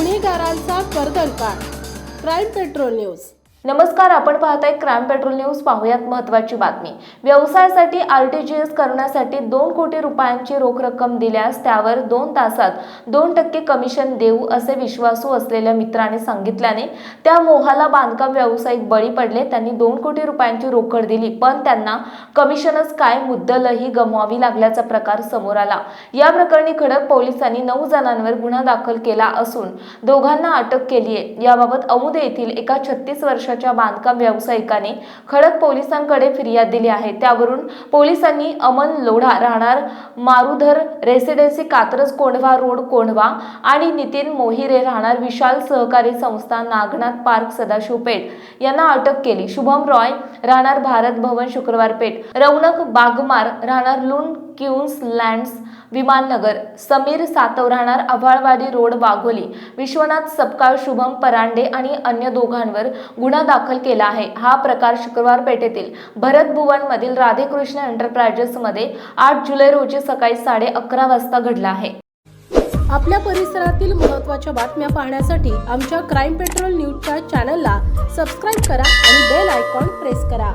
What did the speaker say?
गुन्हेगारांचा कर्दनकाळ crime patrol news. नमस्कार आपण पाहताय क्राईम पेट्रोल न्यूज पाहूयात महत्त्वाची बातमी. व्यवसायासाठी आर टी जी एस करण्यासाठी दोन कोटी रुपयांची रोख रक्कम दिल्यास त्यावर दोन तासात दोन टक्के कमिशन देऊ असे विश्वासू असलेल्या मित्राने सांगितल्याने त्या मोहाला बांधकाम व्यावसायिक बळी पडले. त्यांनी दोन कोटी रुपयांची रोकड दिली पण त्यांना कमिशनच काय मुद्दलही गमवावी लागल्याचा प्रकार समोर आला. या प्रकरणी खडक पोलिसांनी नऊ जणांवर गुन्हा दाखल केला असून दोघांना अटक केली आहे याबाबत औंध येथील एका छत्तीस वर्ष वर्षाच्या बांधकाम व्यावसायिकाने खडक पोलिसांकडे फिर्याद दिली आहे. त्यावरून पोलिसांनी अमन लोढा राहणार मारुधर रेसिडेन्सी कात्रज कोंढवा रोड कोंढवा आणि नितीन मोहिरे राहणार विशाल सहकारी संस्था नागनाथ पार्क सदाशिव पेठ यांना अटक केली. शुभम रॉय राहणार भारत भवन शुक्रवार पेठ. रौनक बागमार राहणार लुन क्यून्स लँड्स विमाननगर समीर सातव राहणार आव्हाळवाडी रोड वाघोली. विश्वनाथ सपकाळ शुभम परांडे आणि अन्य दोघांवर गुन्हा दाखल केला आहे. हा प्रकार शुक्रवार पेठेतील भरत भुवनमधील राधेकृष्ण एंटरप्राइजेसमध्ये आठ जुलै रोजी सकाळी साडे अकरा वाजता घडला आहे. आपल्या परिसरातील महत्त्वाच्या बातम्या पाहण्यासाठी आमच्या क्राईम पेट्रोल न्यूजच्या चॅनलला सबस्क्राईब करा आणि बेल आयकॉन प्रेस करा.